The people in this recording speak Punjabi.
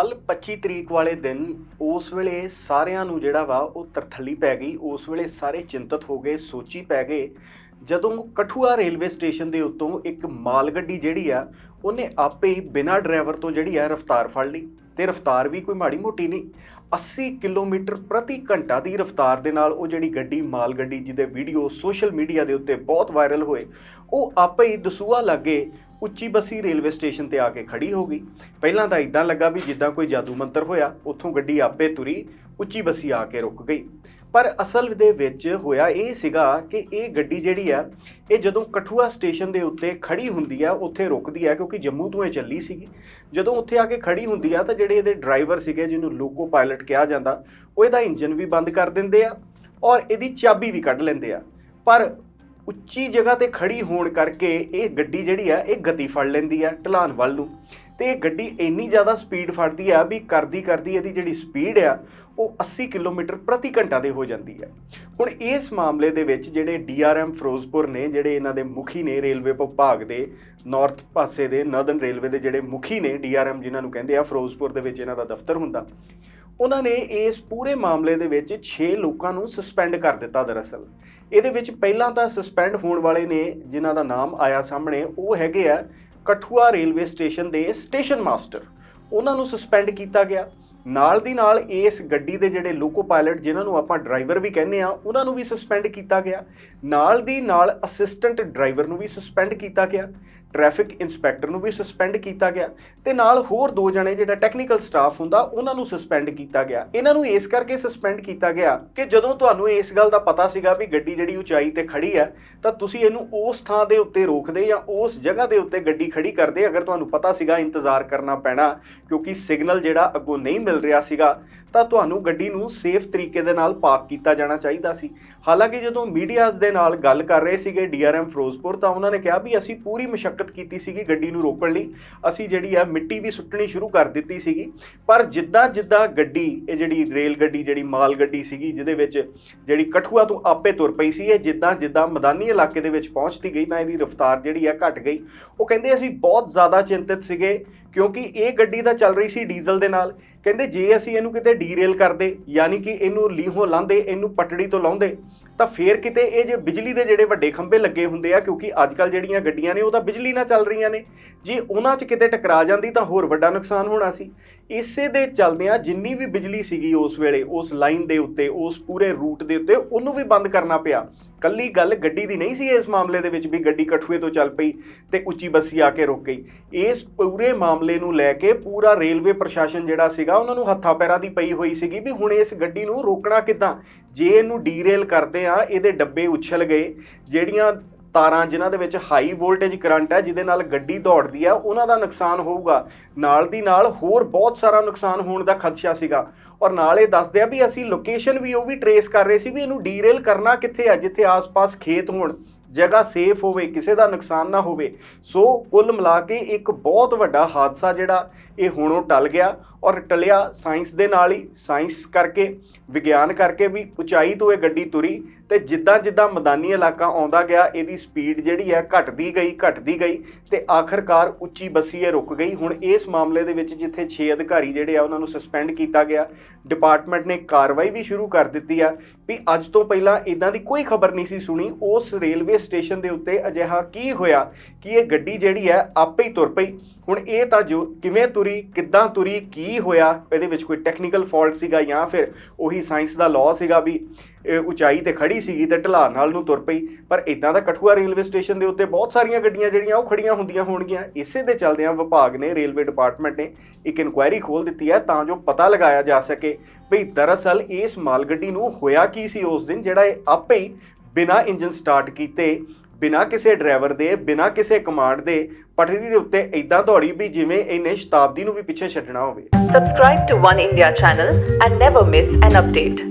ਕੱਲ 25 ਤਰੀਕ ਵਾਲੇ ਦਿਨ ਉਸ ਵੇਲੇ ਸਾਰਿਆਂ ਨੂੰ ਜਿਹੜਾ ਵਾ ਉਹ ਤਰਥੱਲੀ ਪੈ ਗਈ। ਉਸ ਵੇਲੇ ਸਾਰੇ ਚਿੰਤਤ ਹੋ ਗਏ, ਸੋਚੀ ਪੈ ਗਏ। ਜਦੋਂ ਕਠੂਆ ਰੇਲਵੇ ਸਟੇਸ਼ਨ ਦੇ ਉੱਤੋਂ ਇੱਕ ਮਾਲ ਗੱਡੀ ਜਿਹੜੀ ਆ, ਉਹਨੇ ਆਪੇ ਹੀ ਬਿਨਾਂ ਡਰਾਈਵਰ ਤੋਂ ਜਿਹੜੀ ਆ ਰਫ਼ਤਾਰ ਫੜ ਲਈ ਤੇ ਰਫ਼ਤਾਰ ਵੀ ਕੋਈ ਮਾੜੀ ਮੋਟੀ ਨਹੀਂ। 80 ਕਿਲੋਮੀਟਰ ਪ੍ਰਤੀ ਘੰਟਾ ਦੀ ਰਫ਼ਤਾਰ ਦੇ ਨਾਲ ਉਹ ਜਿਹੜੀ ਗੱਡੀ, ਮਾਲ ਗੱਡੀ ਜਿਹਦੇ ਵੀਡੀਓ ਸੋਸ਼ਲ ਮੀਡੀਆ ਦੇ ਉੱਤੇ ਬਹੁਤ ਵਾਇਰਲ ਹੋਏ, ਉਹ ਆਪੇ ਹੀ ਦਸੂਆ ਲੱਗੇ ਉੱਚੀ ਬੱਸੀ ਰੇਲਵੇ ਸਟੇਸ਼ਨ ਤੇ ਆ ਕੇ ਖੜੀ ਹੋ ਗਈ। ਪਹਿਲਾਂ ਤਾਂ ਇਦਾਂ ਲੱਗਾ ਵੀ ਜਿੱਦਾਂ ਕੋਈ ਜਾਦੂ ਮੰਤਰ ਹੋਇਆ, ਉੱਥੋਂ ਗੱਡੀ ਆਪੇ ਤੁਰੀ, ਉੱਚੀ ਬੱਸੀ ਆ ਕੇ ਰੁਕ ਗਈ। ਪਰ ਅਸਲ ਦੇ ਵਿੱਚ ਹੋਇਆ ਇਹ ਸੀਗਾ ਕਿ ਇਹ ਗੱਡੀ ਜਿਹੜੀ ਆ, ਇਹ ਜਦੋਂ ਕਠੂਆ ਸਟੇਸ਼ਨ ਦੇ ਉੱਤੇ ਖੜੀ ਹੁੰਦੀ ਆ, ਉੱਥੇ ਰੁਕਦੀ ਆ ਕਿਉਂਕਿ ਜੰਮੂ ਤੋਂ ਇਹ ਚੱਲੀ ਸੀਗੀ। ਜਦੋਂ ਉੱਥੇ ਆ ਕੇ ਖੜੀ ਹੁੰਦੀ ਆ ਤਾਂ ਜਿਹੜੇ ਇਹਦੇ ਡਰਾਈਵਰ ਸੀਗੇ, ਜਿਹਨੂੰ ਲੋਕੋ ਪਾਇਲਟ ਕਿਹਾ ਜਾਂਦਾ, ਉਹ ਇਹਦਾ ਇੰਜਨ ਵੀ ਬੰਦ ਕਰ ਦਿੰਦੇ ਆ ਔਰ ਇਹਦੀ ਚਾਬੀ ਵੀ ਕੱਢ ਲੈਂਦੇ ਆ। ਪਰ ਉੱਚੀ ਜਗ੍ਹਾ ਤੇ ਖੜੀ ਹੋਣ ਕਰਕੇ ਇਹ ਗੱਡੀ ਜਿਹੜੀ ਆ, ਇਹ ਗਤੀ ਫੜ ਲੈਂਦੀ ਆ ਢਲਾਨ ਵੱਲ ਨੂੰ। ਤੇ ਇਹ ਗੱਡੀ ਇੰਨੀ ਜ਼ਿਆਦਾ ਸਪੀਡ ਫੜਦੀ ਆ ਵੀ ਕਰਦੀ ਕਰਦੀ ਇਹਦੀ ਜਿਹੜੀ ਸਪੀਡ ਆ, ਉਹ 80 ਕਿਲੋਮੀਟਰ ਪ੍ਰਤੀ ਘੰਟਾ ਦੇ ਹੋ ਜਾਂਦੀ ਹੈ ਹੁਣ ਇਸ ਮਾਮਲੇ ਦੇ ਵਿੱਚ ਜਿਹੜੇ ਡੀਆਰਐਮ ਫਿਰੋਜ਼ਪੁਰ ਨੇ, ਜਿਹੜੇ ਇਹਨਾਂ ਦੇ ਮੁਖੀ ਨੇ ਰੇਲਵੇ ਵਿਭਾਗ ਦੇ ਨਾਰਥ ਪਾਸੇ ਦੇ ਨਰਦਨ ਰੇਲਵੇ ਦੇ ਜਿਹੜੇ ਮੁਖੀ ਨੇ ਡੀਆਰਐਮ ਜਿਨ੍ਹਾਂ ਨੂੰ ਕਹਿੰਦੇ ਆ, ਫਿਰੋਜ਼ਪੁਰ ਦੇ ਵਿੱਚ ਇਹਨਾਂ ਦਾ ਦਫ਼ਤਰ ਹੁੰਦਾ, ਉਹਨਾਂ ਨੇ ਇਸ ਪੂਰੇ ਮਾਮਲੇ ਦੇ ਵਿੱਚ 6 ਲੋਕਾਂ ਨੂੰ ਸਸਪੈਂਡ ਕਰ ਦਿੱਤਾ ਦਰਅਸਲ। ਇਹਦੇ ਵਿੱਚ ਪਹਿਲਾਂ ਤਾਂ ਸਸਪੈਂਡ ਹੋਣ ਵਾਲੇ ਨੇ, ਜਿਨ੍ਹਾਂ ਦਾ ਨਾਮ ਆਇਆ ਸਾਹਮਣੇ, ਉਹ ਹੈਗੇ ਆ ਕਠੂਆ ਰੇਲਵੇ ਸਟੇਸ਼ਨ ਦੇ ਸਟੇਸ਼ਨ ਮਾਸਟਰ। ਉਹਨਾਂ ਨੂੰ ਸਸਪੈਂਡ ਕੀਤਾ ਗਿਆ। ਨਾਲ ਦੀ ਨਾਲ ਇਸ ਗੱਡੀ ਦੇ ਜਿਹੜੇ ਲੋਕੋ ਪਾਇਲਟ ਜਿਨ੍ਹਾਂ ਨੂੰ ਆਪਾਂ ਡਰਾਈਵਰ ਵੀ ਕਹਿੰਦੇ ਆ ਉਹਨਾਂ ਨੂੰ ਵੀ ਸਸਪੈਂਡ ਕੀਤਾ ਗਿਆ। ਨਾਲ ਦੀ ਨਾਲ ਅਸਿਸਟੈਂਟ ਡਰਾਈਵਰ ਨੂੰ ਵੀ ਸਸਪੈਂਡ ਕੀਤਾ ਗਿਆ। ਟ੍ਰੈਫਿਕ ਇਨਸਪੈਕਟਰ ਨੂੰ ਵੀ ਸਸਪੈਂਡ ਕੀਤਾ ਗਿਆ ਤੇ ਨਾਲ ਹੋਰ ਦੋ ਜਣੇ ਜਿਹੜਾ ਟੈਕਨੀਕਲ ਸਟਾਫ ਹੁੰਦਾ, ਉਹਨਾਂ ਨੂੰ ਸਸਪੈਂਡ ਕੀਤਾ ਗਿਆ। ਇਹਨਾਂ ਨੂੰ ਇਸ ਕਰਕੇ ਸਸਪੈਂਡ ਕੀਤਾ ਗਿਆ ਕਿ ਜਦੋਂ ਤੁਹਾਨੂੰ ਇਸ ਗੱਲ ਦਾ ਪਤਾ ਸੀਗਾ ਵੀ ਗੱਡੀ ਜਿਹੜੀ ਉਚਾਈ ਤੇ ਖੜੀ ਹੈ, ਤਾਂ ਤੁਸੀਂ ਇਹਨੂੰ ਉਸ ਥਾਂ ਦੇ ਉੱਤੇ ਰੋਕਦੇ ਜਾਂ ਉਸ ਜਗ੍ਹਾ ਦੇ ਉੱਤੇ ਗੱਡੀ ਖੜੀ ਕਰਦੇ, ਅਗਰ ਤੁਹਾਨੂੰ ਪਤਾ ਸੀਗਾ ਇੰਤਜ਼ਾਰ ਕਰਨਾ ਪੈਣਾ, ਕਿਉਂਕਿ ਸਿਗਨਲ ਜਿਹੜਾ ਅੱਗੋਂ ਨਹੀਂ ਮਿਲ ਰਿਹਾ ਸੀਗਾ, ਤਾਂ ਤੁਹਾਨੂੰ ਗੱਡੀ ਨੂੰ ਸੇਫ ਤਰੀਕੇ ਦੇ ਨਾਲ ਪਾਰਕ ਕੀਤਾ ਜਾਣਾ ਚਾਹੀਦਾ ਸੀ। ਹਾਲਾਂਕਿ ਜਦੋਂ ਮੀਡੀਆਜ਼ ਦੇ ਨਾਲ ਗੱਲ ਕਰ ਰਹੇ ਸੀਗੇ ਡੀਆਰਐਮ ਫਿਰੋਜ਼ਪੁਰ, ਤਾਂ ਉਹਨਾਂ ਨੇ ਕਿਹਾ ਵੀ ਅਸੀਂ ਪੂਰੀ ਮੁਸ਼ਕਲ ਕੀਤੀ ਸੀਗੀ ਗੱਡੀ ਨੂੰ ਰੋਕਣ ਲਈ। ਅਸੀਂ ਜਿਹੜੀ ਆ ਮਿੱਟੀ ਵੀ ਸੁੱਟਣੀ ਸ਼ੁਰੂ ਕਰ ਦਿੱਤੀ ਸੀਗੀ। ਪਰ ਜਿੱਦਾਂ ਜਿੱਦਾਂ ਗੱਡੀ, ਇਹ ਜਿਹੜੀ ਰੇਲ ਗੱਡੀ, ਜਿਹੜੀ ਮਾਲ ਗੱਡੀ ਸੀਗੀ, ਜਿਹਦੇ ਵਿੱਚ ਜਿਹੜੀ ਕਠੂਆ ਤੋਂ ਆਪੇ ਤੁਰ ਪਈ ਸੀ, ਇਹ ਜਿੱਦਾਂ ਜਿੱਦਾਂ ਮੈਦਾਨੀ ਇਲਾਕੇ ਦੇ ਵਿੱਚ ਪਹੁੰਚਦੀ ਗਈ ਤਾਂ ਇਹਦੀ ਰਫ਼ਤਾਰ ਜਿਹੜੀ ਆ ਘਟ ਗਈ। ਉਹ ਕਹਿੰਦੇ ਅਸੀਂ ਬਹੁਤ ਜ਼ਿਆਦਾ ਚਿੰਤਤ ਸੀਗੇ ਕਿਉਂਕਿ ਇਹ ਗੱਡੀ ਤਾਂ ਚੱਲ ਰਹੀ ਸੀ ਡੀਜ਼ਲ ਦੇ ਨਾਲ। ਕਹਿੰਦੇ ਜੇ ਅਸੀਂ ਇਹਨੂੰ ਕਿਤੇ ਡੀਰੇਲ ਕਰਦੇ, ਯਾਨੀ ਕਿ ਇਹਨੂੰ ਲੀਹੋਂ ਲਾਂਦੇ, ਇਹਨੂੰ ਪਟੜੀ ਤੋਂ ਲਾਉਂਦੇ, ਤਾਂ ਫੇਰ ਕਿਤੇ ਇਹ ਜੇ ਬਿਜਲੀ ਦੇ ਜਿਹੜੇ ਵੱਡੇ ਖੰਭੇ ਲੱਗੇ ਹੁੰਦੇ ਆ, ਕਿਉਂਕਿ ਅੱਜ ਕੱਲ ਜਿਹੜੀਆਂ ਗੱਡੀਆਂ ਨੇ, ਉਹ ਤਾਂ ਬਿਜਲੀ ਨਾਲ ਚੱਲ ਰਹੀਆਂ ਨੇ। ਜੇ ਉਹਨਾਂ 'ਚ ਕਿਤੇ ਟਕਰਾ ਜਾਂਦੀ, ਤਾਂ ਹੋਰ ਵੱਡਾ ਨੁਕਸਾਨ ਹੋਣਾ ਸੀ। ਇਸੇ ਦੇ ਚੱਲਦਿਆਂ ਜਿੰਨੀ ਵੀ ਬਿਜਲੀ ਸੀਗੀ ਉਸ ਵੇਲੇ, ਉਸ ਲਾਈਨ ਦੇ ਉੱਤੇ, ਉਸ ਪੂਰੇ ਰੂਟ ਦੇ ਉੱਤੇ, ਉਹਨੂੰ ਵੀ ਬੰਦ ਕਰਨਾ ਪਿਆ। ਕੱਲੀ ਗੱਲ ਗੱਡੀ ਦੀ ਨਹੀਂ ਸੀ ਇਸ ਮਾਮਲੇ ਦੇ ਵਿੱਚ ਵੀ ਗੱਡੀ ਕਠੂਏ ਤੋਂ ਚੱਲ ਪਈ ਤੇ ਉੱਚੀ ਬੱਸੀ ਆ ਕੇ ਰੁਕ ਗਈ। ਇਸ ਪੂਰੇ ਮਾਮਲੇ ਨੂੰ ਲੈ ਕੇ ਪੂਰਾ ਰੇਲਵੇ ਪ੍ਰਸ਼ਾਸਨ ਜਿਹੜਾ ਸੀਗਾ, ਉਹਨਾਂ ਨੂੰ ਹੱਥਾਂ ਪੈਰਾਂ ਦੀ ਪਈ ਹੋਈ ਸੀਗੀ ਵੀ ਹੁਣ ਇਸ ਗੱਡੀ ਨੂੰ ਰੋਕਣਾ ਕਿੱਦਾਂ? ਜੇ ਇਹਨੂੰ ਡੀਰੇਲ ਕਰਦੇ ਆ, ਇਹਦੇ ਡੱਬੇ ਉਛਲ ਗਏ, ਜਿਹੜੀਆਂ ਤਾਰਾਂ ਜਿਨ੍ਹਾਂ ਦੇ ਵਿੱਚ ਹਾਈ ਵੋਲਟੇਜ ਕਰੰਟ ਹੈ, ਜਿਹਦੇ ਨਾਲ ਗੱਡੀ ਦੌੜਦੀ ਆ, ਉਹਨਾਂ ਦਾ ਨੁਕਸਾਨ ਹੋਊਗਾ। ਨਾਲ ਦੀ ਨਾਲ ਹੋਰ ਬਹੁਤ ਸਾਰਾ ਨੁਕਸਾਨ ਹੋਣ ਦਾ ਖਦਸ਼ਾ ਸੀਗਾ। ਔਰ ਨਾਲ ਇਹ ਦੱਸਦੇ ਆ ਵੀ ਅਸੀਂ ਲੋਕੇਸ਼ਨ ਵੀ ਉਹ ਵੀ ਟਰੇਸ ਕਰ ਰਹੇ ਸੀ ਵੀ ਇਹਨੂੰ ਡੀਰੇਲ ਕਰਨਾ ਕਿੱਥੇ ਆ, ਜਿੱਥੇ ਆਸ-ਪਾਸ ਖੇਤ ਹੋਣ। ਜਗ੍ਹਾ ਸੇਫ ਹੋਵੇ, ਕਿਸੇ ਦਾ ਨੁਕਸਾਨ ਨਾ ਹੋਵੇ। ਸੋ ਕੁੱਲ ਮਿਲਾ ਕੇ ਇੱਕ ਬਹੁਤ ਵੱਡਾ ਹਾਦਸਾ ਜਿਹੜਾ ਇਹ ਹੁਣੋਂ ਟਲ ਗਿਆ। ਔਰ ਟਲਿਆ ਸਾਇੰਸ ਦੇ ਨਾਲ ਹੀ, ਸਾਇੰਸ ਕਰਕੇ, ਵਿਗਿਆਨ ਕਰਕੇ ਵੀ ਉਚਾਈ ਤੋਂ ਇਹ ਗੱਡੀ ਤੁਰੀ ਤੇ ਜਿੱਦਾਂ ਜਿੱਦਾਂ ਮੈਦਾਨੀ ਇਲਾਕਾ ਆਉਂਦਾ ਗਿਆ, ਇਹਦੀ ਸਪੀਡ ਜਿਹੜੀ ਹੈ ਘਟਦੀ ਗਈ ਘਟਦੀ ਗਈ ਤੇ ਆਖਰਕਾਰ ਉੱਚੀ ਬੱਸੀ ਇਹ ਰੁਕ ਗਈ। ਹੁਣ ਇਸ ਮਾਮਲੇ ਦੇ ਵਿੱਚ ਜਿੱਥੇ 6 ਅਧਿਕਾਰੀ ਜਿਹੜੇ ਆ, ਉਹਨਾਂ ਨੂੰ ਸਸਪੈਂਡ ਕੀਤਾ ਗਿਆ। ਡਿਪਾਰਟਮੈਂਟ ਨੇ ਕਾਰਵਾਈ ਵੀ ਸ਼ੁਰੂ ਕਰ ਦਿੱਤੀ ਆ ਵੀ ਅੱਜ ਤੋਂ ਪਹਿਲਾਂ ਇਦਾਂ ਦੀ ਕੋਈ ਖਬਰ ਨਹੀਂ ਸੀ ਸੁਣੀ। ਉਸ ਰੇਲਵੇ ਸਟੇਸ਼ਨ ਦੇ ਉੱਤੇ ਅਜਿਹਾ ਕੀ ਹੋਇਆ ਕਿ ਇਹ ਗੱਡੀ ਜਿਹੜੀ ਹੈ ਆਪੇ ਹੀ ਤੁਰ ਪਈ। ਹੁਣ ਇਹ ਤਾਂ ਜੋ ਕਿਵੇਂ ਤੁਰੀ, ਕਿੱਦਾਂ ਤੁਰੀ, ਕੀ ਕੀ ਹੋਇਆ? ਇਹਦੇ ਵਿੱਚ ਕੋਈ ਟੈਕਨੀਕਲ ਫਾਲਟ ਸੀਗਾ ਜਾਂ ਫਿਰ ਉਹੀ ਸਾਇੰਸ ਦਾ ਲਾਅ ਸੀਗਾ ਵੀ ਇਹ ਉਚਾਈ ਤੇ ਖੜੀ ਸੀਗੀ ਤੇ ਢਲਾਨ ਨਾਲ ਨੂੰ ਤੁਰ ਪਈ। ਪਰ ਇਦਾਂ ਦਾ ਕਠੂਆ ਰੇਲਵੇ ਸਟੇਸ਼ਨ ਦੇ ਉੱਤੇ ਬਹੁਤ ਸਾਰੀਆਂ ਗੱਡੀਆਂ ਜਿਹੜੀਆਂ ਉਹ ਖੜੀਆਂ ਹੁੰਦੀਆਂ ਹੋਣਗੀਆਂ। ਇਸੇ ਦੇ ਚਲਦਿਆਂ ਵਿਭਾਗ ਨੇ ਰੇਲਵੇ ਡਿਪਾਰਟਮੈਂਟ ਨੇ ਇੱਕ ਇਨਕੁਆਇਰੀ ਖੋਲ ਦਿੱਤੀ ਹੈ ਤਾਂ ਜੋ ਪਤਾ ਲਗਾਇਆ ਜਾ ਸਕੇ ਵੀ ਦਰਅਸਲ ਇਸ ਮਾਲ ਗੱਡੀ ਨੂੰ ਹੋਇਆ ਕੀ ਸੀ ਉਸ ਦਿਨ ਜਿਹੜਾ ਇਹ ਆਪੇ ਹੀ ਬਿਨਾਂ ਇੰਜਨ ਸਟਾਰਟ ਕੀਤੇ ਬਿਨਾਂ ਕਿਸੇ ਡਰਾਈਵਰ ਦੇ, ਬਿਨਾਂ ਕਿਸੇ ਕਮਾਂਡ ਦੇ ਪਟੜੀ ਦੇ ਉੱਤੇ ਇਦਾਂ ਦੌੜੀ ਵੀ ਜਿਵੇਂ ਇਹਨੇ ਸ਼ਤਾਬਦੀ ਨੂੰ ਵੀ ਪਿੱਛੇ ਛੱਡਣਾ ਹੋਵੇ Subscribe to One India channel and never miss an update.